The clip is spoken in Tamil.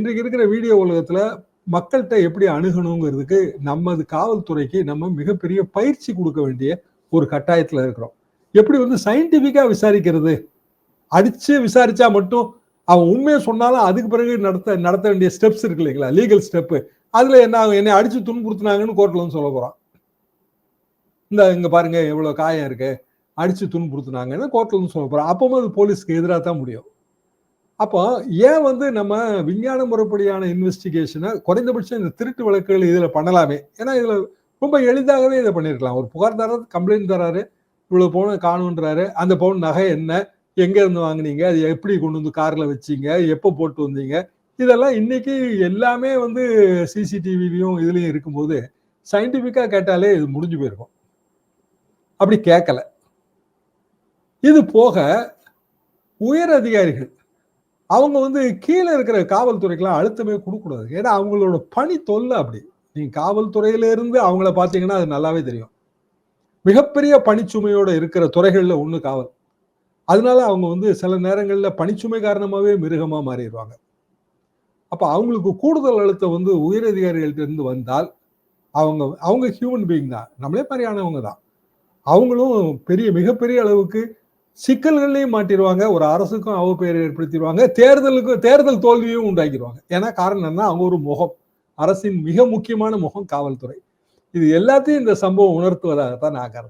இன்றைக்கு இருக்கிற வீடியோ உலகத்துல மக்கள்கிட்ட எப்படி அணுகணுங்கிறதுக்கு நமது காவல்துறைக்கு நம்ம மிகப்பெரிய பயிற்சி கொடுக்க வேண்டிய ஒரு கட்டாயத்துல இருக்கிறோம். எப்படி வந்து சயின்டிபிக்கா விசாரிக்கிறது? அடிச்சு விசாரிச்சா மட்டும் அவன் உண்மையை சொன்னாலும் அதுக்கு பிறகு நடத்த நடத்த வேண்டிய ஸ்டெப்ஸ் இருக்கு இல்லைங்களா? லீகல் ஸ்டெப்பு அதுல என்ன ஆகும்? என்னை அடிச்சு துன்புறுத்துனாங்கன்னு கோர்ட்ல வந்து சொல்ல போறான். இந்த இங்க பாருங்க எவ்வளவு காயம் இருக்கு. அடிச்சு துன்புறுத்துனாங்கன்னு கோர்ட்ல வந்து சொல்ல போறான். அப்பவும் அது போலீஸ்க்கு எதிராக தான் முடியும். அப்போ ஏன் வந்து நம்ம விஞ்ஞான முறைப்படியான இன்வெஸ்டிகேஷனை குறைந்தபட்சம் இந்த திருட்டு வழக்குகள் இதில் பண்ணலாமே? ஏன்னா இதில் ரொம்ப எளிதாகவே இதை பண்ணியிருக்கலாம் ஒரு புகார்தாரர் கம்ப்ளைண்ட் தராரு இவ்வளோ பவுன் காணுன்றாரு அந்த பவுன் நகை என்ன எங்கே இருந்து வாங்குனீங்க அது எப்படி கொண்டு வந்து காரில் வச்சீங்க எப்போ போட்டு வந்தீங்க? இதெல்லாம் இன்னைக்கு எல்லாமே வந்து சிசிடிவிலையும் இதுலையும் இருக்கும்போது சயின்டிஃபிக்காக கேட்டாலே இது முடிஞ்சு போயிருக்கும். அப்படி கேட்கல. இது போக உயர் அதிகாரிகள் அவங்க வந்து கீழே இருக்கிற காவல்துறைக்கெல்லாம் அழுத்தமே கொடுக்கக்கூடாது. ஏன்னா அவங்களோட பணி தொல்லை அப்படி. நீங்க காவல்துறையில இருந்து அவங்கள பார்த்தீங்கன்னா அது நல்லாவே தெரியும். மிகப்பெரிய பணிச்சுமையோட இருக்கிற துறைகளில் ஒன்று காவல். அதனால அவங்க வந்து சில நேரங்களில் பணிச்சுமை காரணமாகவே மிருகமாக மாறிடுவாங்க. அப்போ அவங்களுக்கு கூடுதல் அழுத்தம் வந்து உயரதிகாரிகள்கிட்டருந்து வந்தால் அவங்க அவங்க ஹியூமன் பீயிங் தான். நம்மளே மாதிரியானவங்க தான். அவங்களும் பெரிய மிகப்பெரிய அளவுக்கு சிக்கல்கள்லையும் மாட்டிடுவாங்க ஒரு அரசுக்கும் அவப்பெயர் ஏற்படுத்திடுவாங்க தேர்தலுக்கும் தேர்தல் தோல்வியும் உண்டாக்கிடுவாங்க ஏன்னா காரணம் என்ன அவங்க ஒரு முகம். அரசின் மிக முக்கியமான முகம் காவல்துறை. இது எல்லாத்தையும் இந்த சம்பவம் உணர்த்துவதாகத்தான் நான் கருதுறேன்.